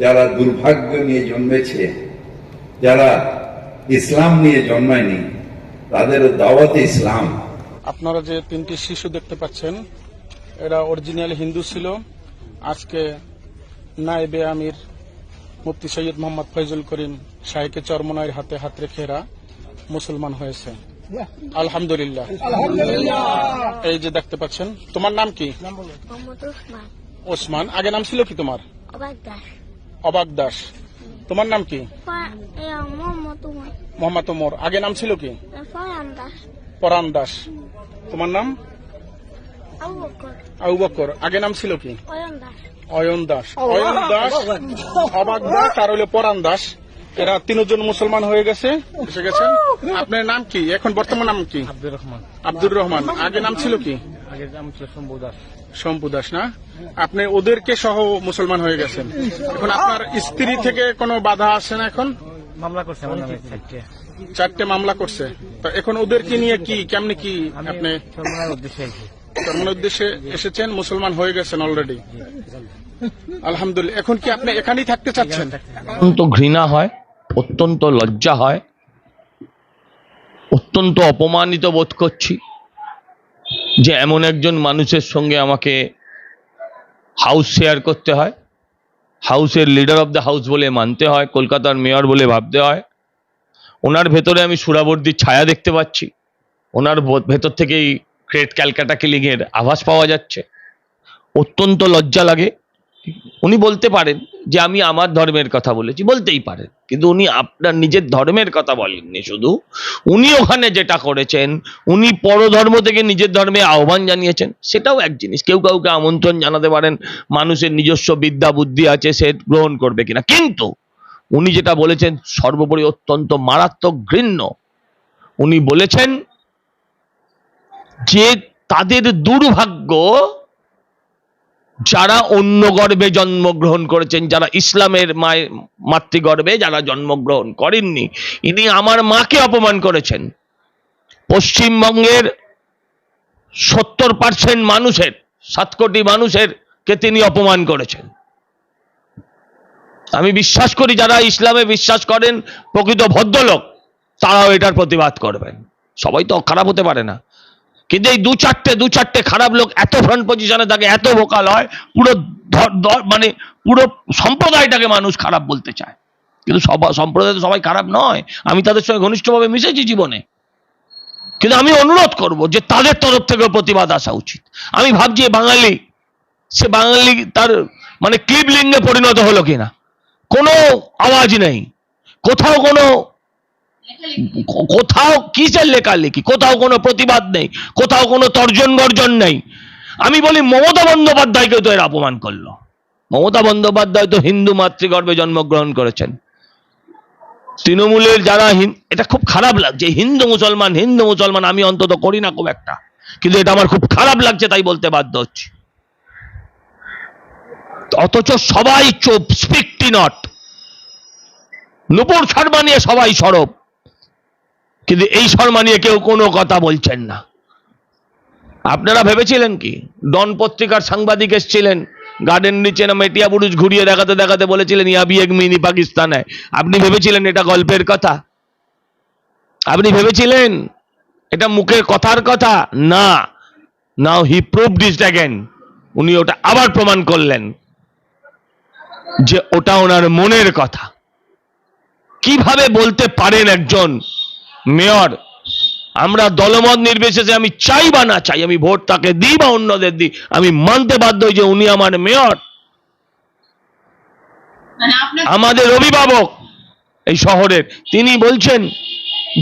যারা দুর্ভাগ্য নিয়ে জন্মেছে যারা ইসলাম নিয়ে জন্মায়নি তাদের দাওয়াতে ইসলাম। আপনারা যে তিনটি শিশু দেখতে পাচ্ছেন এরা অরিজিনাল হিন্দু ছিল। আজকে নায়েবে আমির মুফতি সৈয়দ মোহাম্মদ ফৈজুল করিম শাহেকে চরমনাইয়ের হাতে হাত রেখে এরা মুসলমান হয়েছে। আলহামদুলিল্লাহ। এই যে দেখতে পাচ্ছেন তোমার নাম কি? ওসমান। ওসমান। আগে নাম ছিল কি তোমার? অবাক দাস। তোমার নাম কি? মোহাম্মদ উমর। ওমর আগে নাম ছিল কি? ফরান দাস। পরান দাস। তোমার নাম? আবু বকর আগে নাম ছিল কি? অয়ন দাস। অয়ন দাস। অবাক দাস আর হলো পরান দাস। এরা তিনজন মুসলমান হয়ে গেছে। এসে গেছেন। আপনার নাম কি? এখন বর্তমান নাম কি? আব্দুর রহমান। আব্দুর রহমান। আগে নাম ছিল কি? আগের নাম ছিল শম্ভু দাস। শম্পু দাস না? আপনি ওদেরকে সহ মুসলমান হয়ে গেছেন। এখন আপনার স্ত্রী থেকে কোনো বাধা আসে না এখন? মামলা করছে চারটে। মামলা করছে। তো এখন ওদেরকে নিয়ে কি কেমনি কি আপনি উদ্দেশ্যে উদ্দেশ্যে এসেছেন মুসলমান হয়ে গেছেন অলরেডি আলহামদুলিল্লাহ। এখন কি আপনি এখানেই থাকতে চাচ্ছেন? অত্যন্ত ঘৃণা হয় অত্যন্ত লজ্জা হয় অত্যন্ত অপমানিত বোধ করছি। যে এমন একজন মানুষের সঙ্গে আমাকে হাউস শেয়ার করতে হয়। হাউসের লিডার অফ দ্য হাউস বলে মানতে হয়, কলকাতার মেয়র বলে ভাবতে হয়। ওনার ভেতরে আমি সুরাবর্দির ছায়া দেখতে পাচ্ছি। ওনার ভেতর থেকেই ক্রেট ক্যালকাটা কিলিংয়ের আভাস পাওয়া যাচ্ছে। অত্যন্ত লজ্জা লাগে। উনি বলতে পারেন যে আমি আমার ধর্মের কথা বলেছি, বলতেই পারেন। কিন্তু উনি আপনার নিজের ধর্মের কথা বলেননি শুধু। উনি ওখানে যেটা করেছেন, উনি পরধর্ম থেকে নিজের ধর্মে আহ্বান জানিয়েছেন, সেটাও এক জিনিস। কেউ কাউকে আমন্ত্রণ জানাতে পারেন, মানুষের নিজস্ব বিদ্যা বুদ্ধি আছে, সে গ্রহণ করবে কিনা। কিন্তু উনি যেটা বলেছেন, সর্বোপরি অত্যন্ত মারাত্মক ঘৃণ্য। উনি বলেছেন যে তাদের দুর্ভাগ্য যারা অন্য গর্ভে জন্মগ্রহণ করেছেন, যারা ইসলামের মায়ের মাতৃগর্ভে যারা জন্মগ্রহণ করেননি, ইনি আমার মাকে অপমান করেছেন। পশ্চিমবঙ্গের সত্তর পার্সেন্ট মানুষের, সাত কোটি মানুষের কে তিনি অপমান করেছেন। আমি বিশ্বাস করি, যারা ইসলামে বিশ্বাস করেন, প্রকৃত ভদ্রলোক, তারাও এটার প্রতিবাদ করবেন। সবাই তো খারাপ হতে পারে না। কিন্তু এই দু চারটে দু চারটে খারাপ লোক এত ফ্রন্ট পজিশনে থাকে, এত ভোকাল হয়, পুরো মানে পুরো সম্প্রদায়টাকে মানুষ খারাপ বলতে চায়। কিন্তু সবাই সম্প্রদায় তো সবাই খারাপ নয়। আমি তাদের সঙ্গে ঘনিষ্ঠভাবে মিশেছি জীবনে। কিন্তু আমি অনুরোধ করব যে তাদের তরফ থেকেও প্রতিবাদ আসা উচিত। আমি ভাবছি বাঙালি, সে বাঙালি তার মানে ক্লিবলিঙ্গে পরিণত হলো কিনা? কোনো আওয়াজ নেই। কোথাও কোনো কোথাও কিসের লেখালেখি? কোথাও কোনো প্রতিবাদ নেই, কোথাও কোনো তর্জন গর্জন নেই। আমি বলি, মমতা বন্দ্যোপাধ্যায়কে তো এর অপমান করল। মমতা বন্দ্যোপাধ্যায় তো হিন্দু মাতৃগর্ভে জন্মগ্রহণ করেছেন। তৃণমূলের যারা এটা খুব খারাপ লাগছে হিন্দু মুসলমান হিন্দু মুসলমান, আমি অন্তত করি না খুব একটা। কিন্তু এটা আমার খুব খারাপ লাগছে, তাই বলতে বাধ্য হচ্ছি। অথচ সবাই চুপ, স্পিকটি নট। নুপুর শর্মা নিয়ে সবাই সরব। কিন্তু এই শর্মা নিয়ে কেউ কোনো কথা বলছেন না। আপনারা ভেবেছিলেন কি? ডন পত্রিকার সাংবাদিক এসেছিলেন, গার্ডেন নিচে না মেটিয়া পুরুষ ঘুরিয়ে দেখাতে দেখাতে বলেছিলেন ইয়াবি এক মিনি পাকিস্তানে আপনি ভেবেছিলেন এটা গল্পের কথা? আপনি ভেবেছিলেন এটা মুখের কথার কথা? না। Now he prove this again উনি ওটা আবার প্রমাণ করলেন যে ওটা ওনার মনের কথা। কীভাবে বলতে পারেন একজন মেয়র আমরা দলমত নির্বিশেষে আমি চাই বা না চাই আমি ভোট তাকে দিই বা অন্যদের দিই আমি মানতে বাধ্য হই যে উনি আমার মেয়র। আমাদের অভিভাবক এই শহরের তিনি বলছেন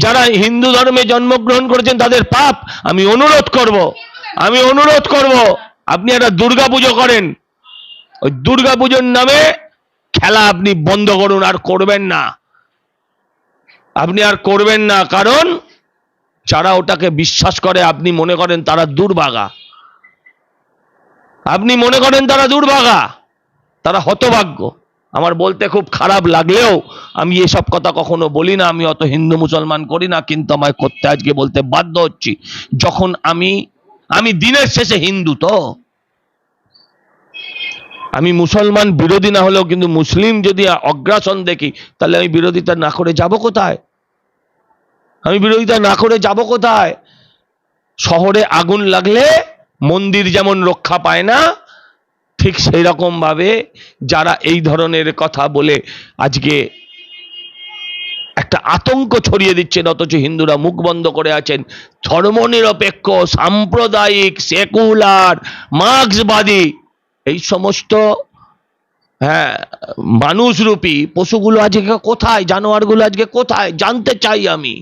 যারা হিন্দু ধর্মে জন্মগ্রহণ করেছেন তাদের পাপ আমি অনুরোধ করব আমি অনুরোধ করব আপনি একটা দুর্গা পুজো করেন। ওই দুর্গা পুজোর নামে খেলা আপনি বন্ধ করুন আর করবেন না। আপনি আর করবেন না, কারণ যারা ওটাকে বিশ্বাস করে, আপনি মনে করেন তারা দুর্ভাগা। আপনি মনে করেন তারা দুর্ভাগা, তারা হতভাগ্য। আমার বলতে খুব খারাপ লাগলেও আমি এসব কথা কখনো বলি না, আমি অত হিন্দু মুসলমান করি না, কিন্তু আমায় করতে আজকে বলতে বাধ্য হচ্ছি। যখন আমি আমি দিনের শেষে হিন্দু তো। আমি মুসলমান বিরোধী না হলেও কিন্তু মুসলিম যদি অগ্রাসন দেখি, তাহলে আমি বিরোধিতা না করে যাব কোথায়? আমি বিরোধিতা না করে যাব কোথায়? শহরে আগুন লাগলে মন্দির যেমন রক্ষা পায় না, ঠিক সেই ভাবে যারা এই ধরনের কথা বলে আজকে একটা আতঙ্ক ছড়িয়ে দিচ্ছেন, অথচ হিন্দুরা মুখ বন্ধ করে আছেন। ধর্মনিরপেক্ষ, সাম্প্রদায়িক, সেকুলার, মার্ক্সবাদী, এই সমস্ত হ্যাঁ মানুষরূপী পশুগুলো আজকে কোথায়? জানোয়ারগুলো আজকে কোথায়? জানতে চাই আমি।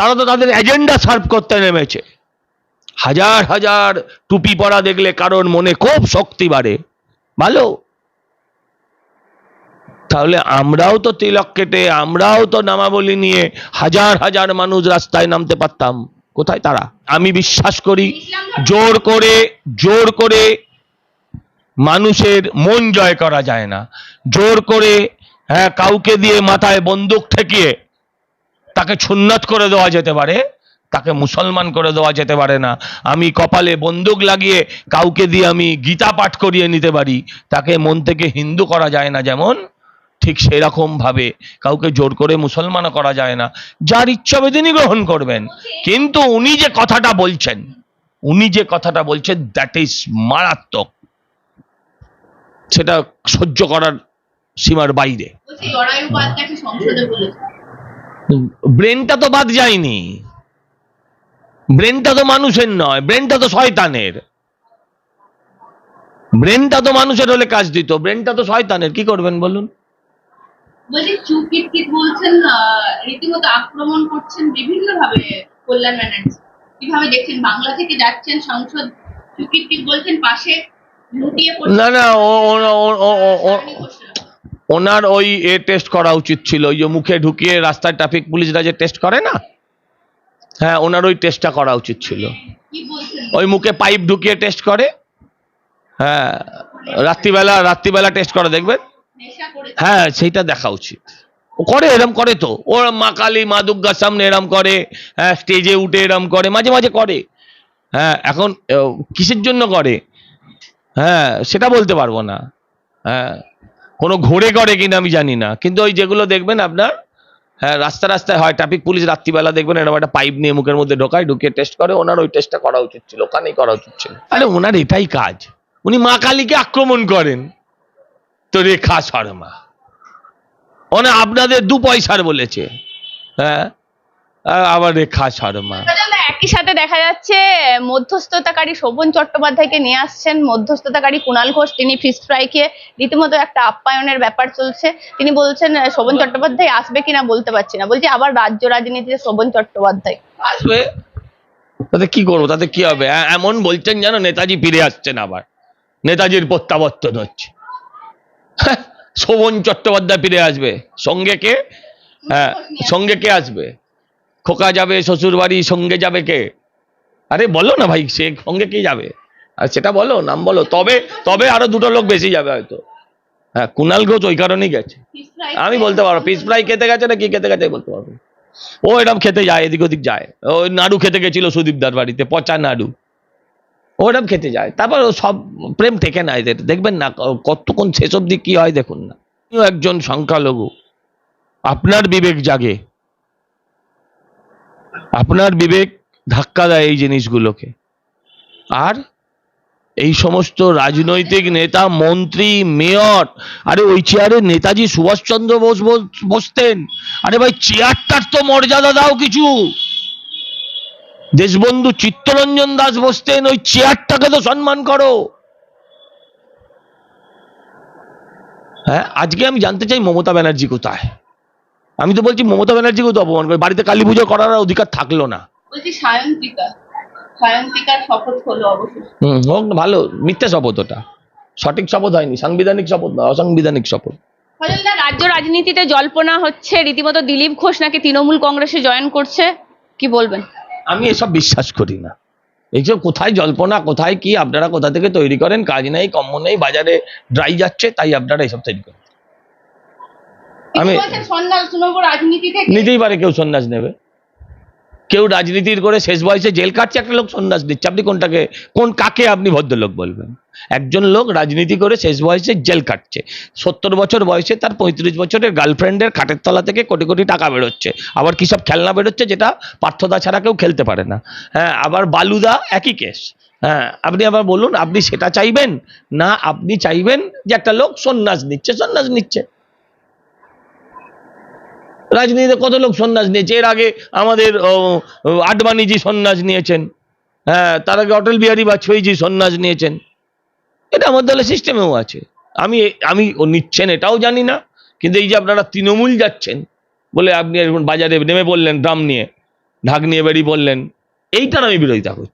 তারা তো তাদের এজেন্ডা সার্ভ করতে নেমেছে। হাজার হাজার টুপি পরা দেখলে কারোর মনে খুব শক্তি বাড়ে। ভালো? তাহলে আমরাও তো তিলক কেটে, আমরাও তো নামাবলী নিয়ে হাজার হাজার মানুষ রাস্তায় নামতে পারতাম। কোথায় তারা? আমি বিশ্বাস করি, জোর করে জোর করে মানুষের মন জয় করা যায় না। জোর করে হ্যাঁ কাউকে দিয়ে মাথায় বন্দুক ঠেকিয়ে তাকে সুন্নাত করে দেওয়া যেতে পারে, তাকে মুসলমান করে দেওয়া যেতে পারে না। আমি কপালে বন্দুক লাগিয়ে কাউকে দিয়ে আমি গীতা পাঠ করিয়ে নিতে পারি, তাকে মন থেকে হিন্দু করা যায় না যেমন, ঠিক সেরকম ভাবে কাউকে জোর করে মুসলমানও করা যায় না। যার ইচ্ছা তিনি গ্রহণ করবেন। কিন্তু উনি যে কথাটা বলছেন, উনি যে কথাটা বলছেন দ্যাট ইজ মারাত্মক। সেটা সহ্য করার সীমার বাইরে। ব্রেনটা তো বাদ যায়নি। ব্রেনটা তো মানুষের নয় ব্রেনটা তো শয়তানের। ব্রেনটা তো মানুষের হলে কাজ দিত ব্রেনটা তো শয়তানের কি করবেন বলুন? বলছি চুকিট কিট বলছেন রীতিমতো আক্রমণ করছেন বিভিন্ন ভাবে কল্যাণ ব্যানার্জি। কীভাবে দেখছেন বাংলা থেকে যাচ্ছেন সংসদ চুকিট কিট বলছেন পাশে লুটিয়ে না না ওনার ওই এ টেস্ট করা উচিত ছিল। ওই যে মুখে ঢুকিয়ে রাস্তায় ট্রাফিক পুলিশরা যে টেস্ট করে না? হ্যাঁ ওনার ওই টেস্টটা করা উচিত ছিল। ওই মুখে পাইপ ঢুকিয়ে টেস্ট করে। হ্যাঁ রাত্রিবেলা রাত্রিবেলা টেস্ট করে, দেখবেন? হ্যাঁ সেইটা দেখা উচিত। ও করে, এরম করে তো। ও মা কালী, মা দুর্গার সামনে এরম করে হ্যাঁ স্টেজে উঠে এরম করে, মাঝে মাঝে করে। হ্যাঁ এখন কিসের জন্য করে? হ্যাঁ সেটা বলতে পারব না। হ্যাঁ কোনো ঘোরে করে কিনা আমি জানি না। কিন্তু ওই যেগুলো দেখবেন আপনার হ্যাঁ রাস্তা রাস্তায় হয় ট্রাফিক পুলিশ রাত্রিবেলা দেখবেন এরকম একটা পাইপ নিয়ে মুখের মধ্যে ঢোকায়, ঢুকিয়ে টেস্ট করে, ওনার ওই টেস্টটা করা উচিত ছিল, ওখানেই করা উচিত ছিল। আরে ওনার এটাই কাজ। উনি মা কালীকে আক্রমণ করেন। তো রেখা শর্মা। ওনা আপনাদের দু পয়সার বলেছে। হ্যাঁ আবার রেখা শর্মা। একই সাথে দেখা যাচ্ছে মধ্যস্থতাকারী শোভন চট্টোপাধ্যায়কে নিয়ে আসছেন। মধ্যস্থতাকারী কুণাল ঘোষ তিনি ফিস ফ্রাইকে রীতিমতো একটা আপ্যায়নের ব্যাপার চলছে। তিনি বলছেন শোভন চট্টোপাধ্যায় আসবে কিনা বলতে পারছি না। বলছি আবার রাজ্য রাজনীতিতে শোভন চট্টোপাধ্যায়। আসবে? তাতে কি করব? তাতে কি হবে? এমন বলছেন যেন নেতাজি ফিরে আসছেন আবার। নেতাজির প্রত্যাবর্তন হচ্ছে। হ্যাঁ, শোভন চট্টোপাধ্যায় ফিরে আসবে। সঙ্গে কে? হ্যাঁ সঙ্গে কে আসবে? খোকা যাবে শ্বশুর বাড়ি সঙ্গে যাবে কে? আরে বলো না ভাই, সে সঙ্গে কে যাবে? আর সেটা বলো, নাম বলো, তবে তবে আরও দুটো লোক বেশি যাবে হয়তো। হ্যাঁ কুনাল ঘোষ ওই কারণেই গেছে। আমি বলতে পারব পিস ফ্রাই খেতে গেছে না কি খেতে গেছে বলতে পারব ও এরকম খেতে যায়, এদিক ওদিক যায়। ওই নাড়ু খেতে গেছিল সুদীপদার বাড়িতে, পচা নাড়ু। ও এরকম খেতে যায়। তারপর সব প্রেম থেকে না এদের দেখবেন না কতক্ষণ শেষ অব্দি কি হয় দেখুন না। একজন সংখ্যালঘু। আপনার বিবেক জাগে। আপনার বিবেক ধাক্কা দেয় এই জিনিসগুলোকে। আর এই সমস্ত রাজনৈতিক নেতা, মন্ত্রী, মেয়র, আরে ওই চেয়ারে নেতাজি সুভাষচন্দ্র বোস বস- বসতেন। আরে ভাই চেয়ারটার তো মর্যাদা দাও কিছু। দেশবন্ধু চিত্তরঞ্জন দাস বসতেন, ওই চেয়ারটাকে তো সম্মান করো। হ্যাঁ আজকে আমি জানতে চাই মমতা ব্যানার্জি কোথায়? আমি তো বলছি মমতা ব্যানার্জি তো অপমান করে। বাড়িতে কালী পুজো করার অধিকার থাকল না। বলছি সায়ন্তিকা সায়ন্তিকার শপথ হলো অবশেষে। হুম হোক না, ভালো। মিথ্যা শপথ ওটা। সঠিক শপথ হয়নি। সাংবিধানিক শপথ নয় অসাংবিধানিক শপথ। ফজলদা রাজ্য রাজনীতিতে জল্পনা হচ্ছে রীতিমতো দিলীপ ঘোষ নাকি তৃণমূল কংগ্রেসে জয়েন করছে? কি বলবেন? আমি এসব বিশ্বাস করি না। এইসব কোথায় জল্পনা কোথায় কি আপনারা কোথা থেকে তৈরি করেন কাজ নেই কম্ম নেই বাজারে ড্রাই যাচ্ছে তাই আপনারা এসব তৈরি করেন। আমি- নিতেই পারে কেউ সন্ন্যাস নেবে। কেউ রাজনীতির করে শেষ বয়সে জেল কাটছে একটা লোক সন্ন্যাস দিচ্ছে আপনি কোনটাকে কোন কাকে আপনি ভদ্রলোক বলবেন? একজন লোক রাজনীতি করে শেষ বয়সে জেল কাটছে সত্তর বছর বয়সে তার পঁয়ত্রিশ বছরের গার্লফ্রেন্ডের খাটের তলা থেকে কোটি কোটি টাকা বেরোচ্ছে। আবার কি সব খেলনা বেরোচ্ছে যেটা পার্থদা ছাড়া কেউ খেলতে পারে না। হ্যাঁ আবার বালুদা একই কেস হ্যাঁ আপনি আবার বলুন আপনি সেটা চাইবেন? না আপনি চাইবেন যে একটা লোক সন্ন্যাস নিচ্ছে সন্ন্যাস নিচ্ছে। রাজনীতিতে কত লোক সন্ন্যাস নিয়েছে? এর আগে আমাদের আডবাণীজি সন্ন্যাস নিয়েছেন। হ্যাঁ তার আগে অটল বিহারী বাজপেয়ীজি সন্ন্যাস নিয়েছেন। এটা আমার দলের সিস্টেমেও আছে। আমি আমি ও নিচ্ছেন এটাও জানি না, কিন্তু এই যে আপনারা তৃণমূল যাচ্ছেন, বলে আপনি বাজারে নেমে পড়লেন ড্রাম নিয়ে, ঢাক নিয়ে বেরিয়ে পড়লেন এইটার আমি বিরোধিতা করছি।